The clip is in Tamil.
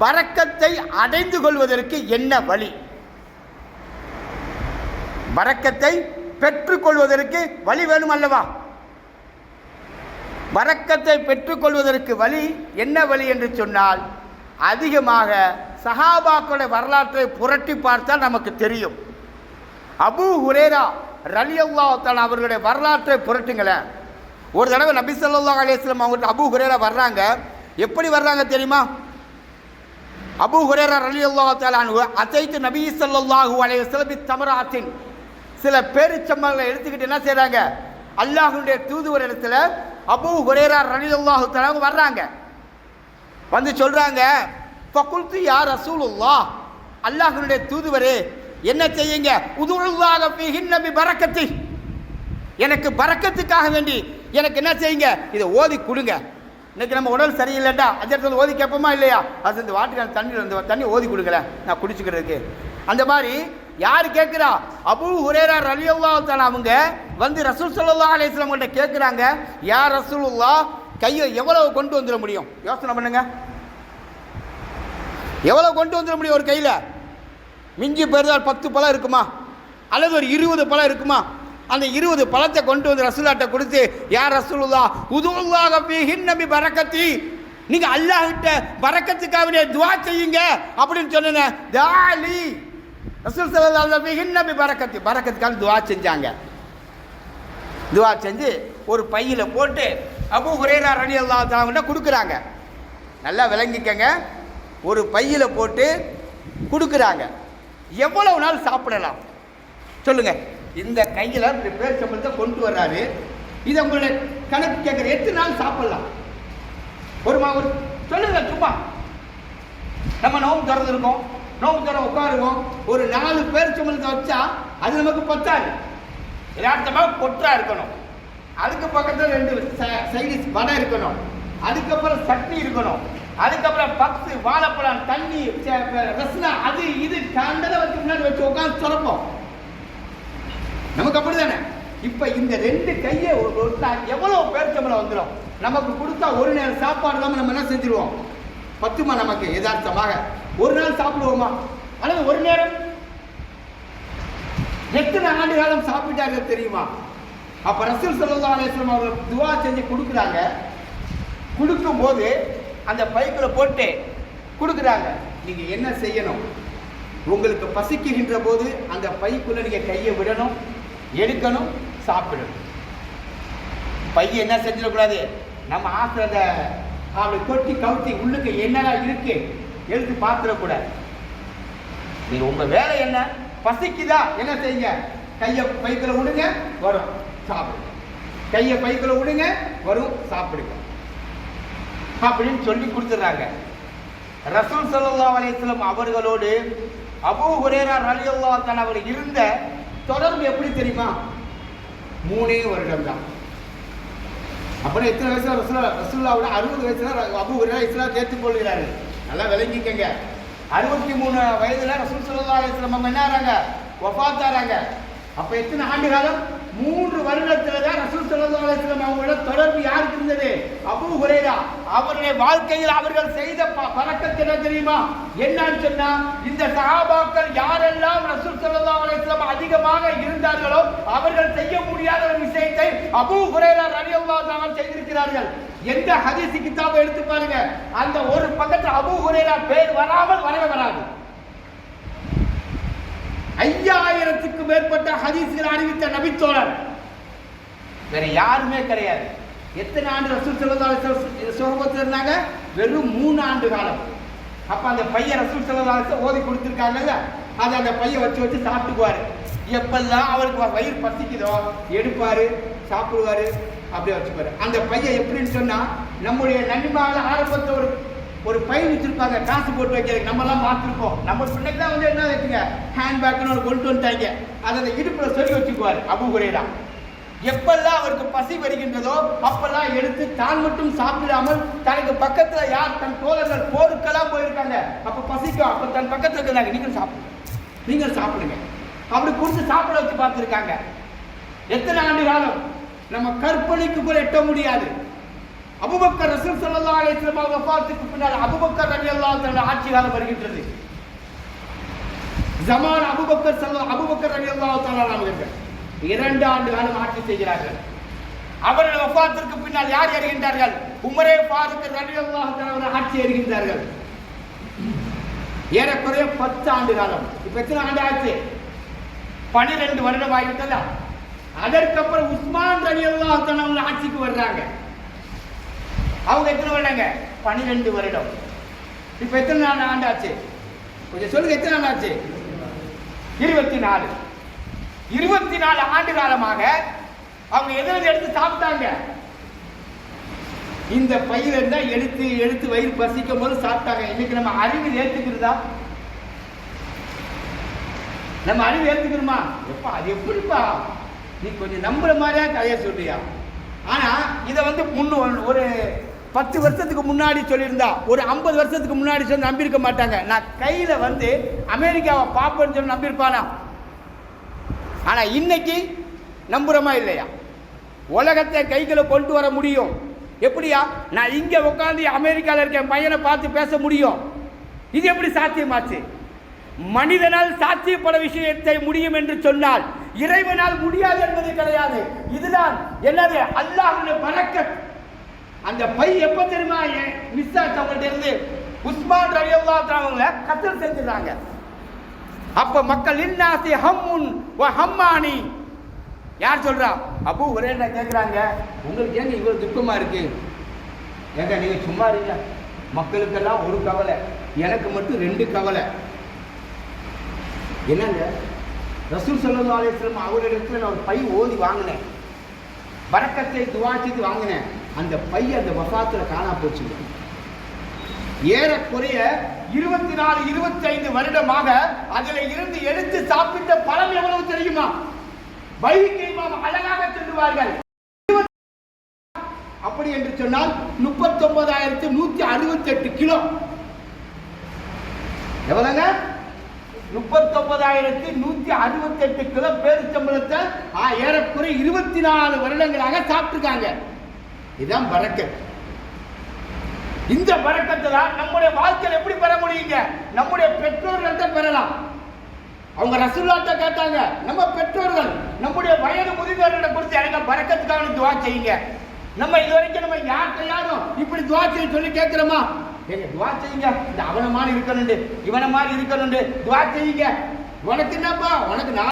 பறக்கத்தை அடைந்து கொள்வதற்கு என்ன வழி? பறக்கத்தை பெற்றுக்கொள்வதற்கு வழி வேணும் அல்லவா வரக்கத்தை பெற்றுக்கொள்வதற்கு வழி என்ன வழி என்று சொன்னால் அதிகமாக சஹாபாக்களுடைய வரலாற்றை புரட்டி பார்த்தால் நமக்கு தெரியும். அபு ஹுரேரா ரலி அல்லாத்தான் அவர்களுடைய வரலாற்றை புரட்டுங்களேன். ஒரு தடவை நபி சொல்லா அலிஸ்லாம் வஸல்லம் அவங்கள்ட்ட அபு ஹுரேரா வர்றாங்க. எப்படி வர்றாங்க தெரியுமா? அபூ ஹுரேரா அலி அல்லா அன்ஹு அத்தைத்து நபி சல்லாஹூ அலைய சிலபி தமராத்தின். சில பேரிச்சம்பளங்களை எடுத்துக்கிட்டு என்ன செய்கிறாங்க அல்லாஹுடைய தூதுவர் இடத்துல அபூ ஹுரேரா ரலியல்லாஹு அல்லாஹு அவங்க வர்றாங்க. வந்து சொல்கிறாங்க ஃபகுல்து யார் ரசூலுல்லா அல்லாஹுடைய தூதுவரே என்ன செய்யுங்க? உதுருல்லாக ஃபீஹின் நபி பறக்கத்தி எனக்கு பறக்கத்துக்காக வேண்டி எனக்கு என்ன செய்யுங்க? இதை ஓதி கொடுங்க. இன்னைக்கு நம்ம உடல் சரியில்லைண்டா அஜரத்தில் ஓதி கேட்போமா இல்லையா? அது இந்த வாட்டுக்கான தண்ணி இந்த தண்ணி ஓதி கொடுங்களேன் நான் குடிச்சுக்கிறதுக்கு. அந்த மாதிரி யார் கேட்குறா? அபு ஹுரேரா ரலியல்லா தாலா அவங்க வந்து ரசூல் சல்லா அலிஸ்லாம் கிட்ட கேட்குறாங்க யார் ரசூலுல்லா கையை எவ்வளவு கொண்டு வந்துட முடியும்? யோசனை பண்ணுங்க. எவ்வளவு கொண்டு வந்துட முடியும் ஒரு கையில்? மிஞ்சி பெறுதால் பத்து பழம் இருக்குமா? அல்லது ஒரு இருபது பழம் இருக்குமா? அந்த இருபது பழத்தை கொண்டு வந்து ரசூலாட்ட கொடுத்து யார் ரசூலுல்லா உதுவுல்லாக நபி பறக்கத்தி நீங்கள் அல்லாஹிட்ட பரக்கத்துக்காக துவா செய்யுங்க. அப்படின்னு சொன்னேன் தாலி. ரசூல் ஸல்லல்லாஹு அலைஹி வஸல்லம் நபி பரக்கத்தி. துவா செஞ்சாங்க. துவா செஞ்சு ஒரு பையில போட்டு அபூ ஹுரைரா அல்லா தஆலா கொடுக்குறாங்க. நல்லா விளங்கிக்கங்க. ஒரு பையில போட்டு கொடுக்குறாங்க. எவ்வளவு நாள் சாப்பிடலாம்? சொல்லுங்க. இந்த கையில் பேர் சம்பளத்தை கொண்டு வர்றாரு. இதை உங்களுடைய கணக்கு கேட்குற எத்தனை நாள் சாப்பிடலாம். ஒரு மா ஒரு சொல்லுங்க சும்மா. நம்ம நோம்பு திறந்துருக்கோம். நோம்பு திற உட்காருவோம். ஒரு நாலு பேர் சம்பளத்தை வச்சா அது நமக்கு பத்தாது. யதார்த்தமாக கொற்றா இருக்கணும். அதுக்கு பக்கத்தில் ரெண்டு சைடிஸ் வடை இருக்கணும். அதுக்கப்புறம் சட்னி இருக்கணும். அதுக்கப்புறம் பக்ஸு வாழைப்பழம் தண்ணி ரசனா அது இது கண்டதை வச்சு முன்னாடி வச்சு உட்காந்து சுரப்போம் நமக்கு அப்படிதானே? இப்ப இந்த ரெண்டு கையை ஒருத்தா எவ்வளவு பேர்ச்சம்பளம் வந்துடும் நமக்கு கொடுத்தா ஒரு நேரம் சாப்பாடு இல்லாம நம்ம என்ன செஞ்சிருவோம்? பத்துமா நமக்கு யதார்த்தமாக? ஒரு நாள் சாப்பிடுவோமா? அல்லது ஒரு நேரம்? எத்தனை ஆண்டு காலம் சாப்பிட்டாங்க தெரியுமா? அப்ப ரசூல் சல்லா அலைஹி அவர்கள் துவா செஞ்சு கொடுக்குறாங்க. கொடுக்கும்போது அந்த பைப்பில் போட்டு கொடுக்குறாங்க. நீங்க என்ன செய்யணும்? உங்களுக்கு பசிக்குகின்ற போது அந்த பைக்குள்ள நீங்க கையை விடணும். எடுக்கணும் சாப்பிடணும். பையன் என்ன செஞ்சிடக்கூடாது? நம்ம ஆசிரத அவளை கொட்டி கவுத்தி உள்ளுக்கு என்னெல்லாம் இருக்கு? எடுத்து பார்த்துடக்கூடாது. நீ உங்க வேலை என்ன? பசிக்குதா? என்ன செய்யுங்க? கையை பைக்கில் விடுங்க வரும் சாப்பிடுங்க. கையை பைக்கில் விடுங்க வரும் சாப்பிடுங்க. அப்படின்னு சொல்லி கொடுத்துட்றாங்க. ரசூல் சல்லா அலைஹி அவர்களோடு அபூ ஹுரேரா ரலியுல்லா தன் அவர் இருந்த தொடர்பு எப்படி தெரியுமா? மூணே வருடம் தான் அப்புறம் எத்தனை வயசுல ரசுல்லா ரசுல்லாவோட அறுபது வயசுல அபு ஹுரேரா இஸ்லாம் ஏற்றுக்கொள்கிறாரு நல்லா விளங்கிக்கங்க. அறுபத்தி மூணு வயதுல ரசூல் ஸல்லல்லாஹு அலைஹி என்ன ஆறாங்க? ஒஃபாத்தாராங்க அப்ப எத்தனை ஆண்டு காலம் மூன்று வருடத்துல தான் ரசூல் ஸல்லல்லாஹு அவங்களோட தொடர்பு யாருக்கு இருந்தது? அபு ஹுரேரா. அவருடைய வாழ்க்கையில் அவர்கள் செய்த ப- என்ன தெரியுமா? என்னன்னு சொன்னா இந்த சகாபாக்கள் யாரெல்லாம் ரசூல் சல்லா அலைஹி அதிகமாக இருந்தார்களோ அவர்கள் செய்ய முடியாத ஒரு விஷயத்தை அபு ஹுரேரா ரவி தஆலா செய்திருக்கிறார்கள். எந்த ஹதீஸ் கிதாபை எடுத்து பாருங்க. அந்த ஒரு பக்கத்தில் அபு ஹுரேரா பேர் வராமல் வரவே வராது. ஐயாயிரத்துக்கு மேற்பட்ட ஹதீஸ்கள் அறிவித்த நபித்தோழர். வேற யாருமே கிடையாது. எத்தனை ஆண்டு ரசூல் செல்லதால சோகத்தில் இருந்தாங்க? வெறும் மூணு ஆண்டு காலம். அப்போ அந்த பையன் ரசூல் செல்லதால ஓதி கொடுத்துருக்காங்கல்ல அதை அந்த பையன் வச்சு வச்சு சாப்பிட்டுக்குவாரு. எப்பெல்லாம் அவருக்கு வயிறு பசிக்குதோ எடுப்பார் சாப்பிடுவாரு அப்படியே வச்சுப்பாரு அந்த பையன் எப்படின்னு சொன்னால் நம்முடைய நன்மால ஆரம்பத்தை ஒரு ஒரு பை வச்சிருப்பாங்க காசு போட்டு வைக்கிறதுக்கு. நம்ம எல்லாம் நம்ம பிள்ளைக்கு தான் வந்து என்ன வச்சுங்க ஹேண்ட் பேக்னு ஒரு கொண்டு வந்துட்டாங்க. அதை அந்த இடுப்புல சொல்லி வச்சுக்குவார் அபு ஹுரைரா. எப்பெல்லாம் அவருக்கு பசி வருகின்றதோ அப்பெல்லாம் எடுத்து தான் மட்டும் சாப்பிடாமல் தனக்கு பக்கத்துல யார் தன் தோழர்கள் போருக்கெல்லாம் போயிருக்காங்க. அப்ப பசிக்கும். அப்ப தன் பக்கத்துல இருக்கிறாங்க. நீங்கள் சாப்பிடுங்க நீங்கள் சாப்பிடுங்க. அப்படி கொடுத்து சாப்பிட வச்சு பார்த்துருக்காங்க. எத்தனை ஆண்டு காலம்? நம்ம கற்பனைக்கு கூட எட்ட முடியாது. அபுபக்கர் ரசூல் சல்லா அலைஹி அவங்க வஃபாத்துக்கு பின்னால் அபுபக்கர் ரலியல்லாஹு தஆலா ஆட்சி காலம் வருகின்றது. ஜமான் அபுபக்கர் சல்லா அபுபக்கர் ரலியல்லாஹு அல்லா அவர்கள் இரண்டு ஆண்டு காலம் ஆட்சி செய்கிறார்கள். அவர்கள் வஃபாத்திற்கு பின்னால் யார் அறிகின்றார்கள் உமரே பாருக்கு ரலியல்லாஹு அல்லா அவர்கள் ஆட்சி அறிகின்றார்கள் ஏறக்குறைய பத்து ஆண்டு காலம். இப்ப எத்தனை ஆண்டு ஆச்சு? பனிரெண்டு வருடம் ஆகிவிட்டதா? அதற்கப்புறம் உஸ்மான் ரலியல்லாஹு அல்லா அவங்க ஆட்சிக்கு வர்றாங்க. அவங்க எத்தனை வருடங்க? பன்னிரெண்டு வருடம். இப்போ எத்தனை நாள் ஆண்டு ஆச்சு கொஞ்சம் சொல்லுங்க எத்தனை நாள் ஆச்சு? இருபத்தி நாலு இருபத்தி நாலு ஆண்டு காலமாக அவங்க எதில் எடுத்து சாப்பிட்டாங்க? இந்த பையில இருந்தா எடுத்து எடுத்து வயிறு பசிக்கும் போது சாப்பிட்டாங்க. இன்னைக்கு நம்ம அறிவு ஏத்துக்கிறதா? நம்ம அறிவு ஏத்துக்கிறோமா? எப்பா அது எப்படிப்பா? நீ கொஞ்சம் நம்புற மாதிரியா கதையை சொல்றியா? ஆனா இதை வந்து முன்னு ஒரு பத்து வருஷத்துக்கு முன்னாடி சொல்லியிருந்தா. ஒரு ஐம்பது வருஷத்துக்கு முன்னாடி சொல்லி நம்பியிருக்க மாட்டாங்க. நான் கையில் வந்து அமெரிக்காவை பார்ப்பேன்னு சொல்லி நம்பியிருப்பானா? ஆனால் இன்னைக்கு நம்புகிறோமா இல்லையா? உலகத்தை கைகளை கொண்டு வர முடியும். எப்படியா? நான் இங்கே உட்காந்து அமெரிக்காவில் இருக்க என் பையனை பார்த்து பேச முடியும். இது எப்படி சாத்தியமாச்சு? மனிதனால் சாத்தியப்பட விஷயத்தை முடியும் என்று சொன்னால் இறைவனால் முடியாது என்பது கிடையாது. இதுதான் என்னது? அல்லாஹுடைய பறக்க அந்த பை எப்ப தெரியுமா? மிஸ் ஆச்சு அவங்கள்ட்ட இருந்து உஸ்மான் ரவி தஆலா அவங்கள கத்தல் செஞ்சுறாங்க அப்ப மக்கள் இன்னாசி ஹம்முன் வ ஹம்மானி. யார் சொல்றா? அப்போ ஒரே என்ன கேட்குறாங்க உங்களுக்கு ஏங்க இவ்வளவு துக்கமா இருக்கு? ஏங்க நீங்க சும்மா இருங்க. மக்களுக்கெல்லாம் ஒரு கவலை. எனக்கு மட்டும் ரெண்டு கவலை. என்னங்க? ரசூல் ஸல்லல்லாஹு அலைஹி அவரிடத்துல நான் ஒரு பை ஓதி வாங்கினேன். பரக்கத்தை துவா வாங்கினேன் அந்த பை அந்த வஃபாத்துல காணா போச்சுங்க ஏறக்குறைய இருபத்தி நாலு இருபத்தி ஐந்து வருடமாக அதில் இருந்து எடுத்து சாப்பிட்ட பழம் எவ்வளவு தெரியுமா? வைகை மாம் அழகாக செல்லுவார்கள். அப்படி என்று சொன்னால் முப்பத்தி ஒன்பதாயிரத்தி நூத்தி அறுபத்தி எட்டு கிலோ. எவ்வளவுங்க முப்பத்தொன்பதாயிரத்தி நூத்தி அறுபத்தி எட்டு கிலோ பேரிச்சம்பளத்தை ஆ, இருபத்தி நாலு வருடங்களாக சாப்பிட்டுருக்காங்க. இதுதான் பரக்கத் இந்த பறக்கத்தை தான் நம்முடைய வாழ்க்கையில் எப்படி பெற முடியுங்க? நம்முடைய பெற்றோர்கள்ட்ட பெறலாம். அவங்க ரசூல்லாட்ட கேட்டாங்க நம்ம பெற்றோர்கள் நம்முடைய வயது முதிர்ந்தவர்களை குறித்து எனக்கு பறக்கத்துக்காக துவா செய்யுங்க. நம்ம இது வரைக்கும் நம்ம யார்கிட்ட யாரும் இப்படி துவா செய்ய சொல்லி கேட்கிறோமா? ஏங்க துவா செய்யுங்க. இந்த அவன மாதிரி இருக்கணும் இவனை மாதிரி இருக்கணும் துவா செய்யுங்க. உனக்கு என்னப்பா? உனக்கு நான்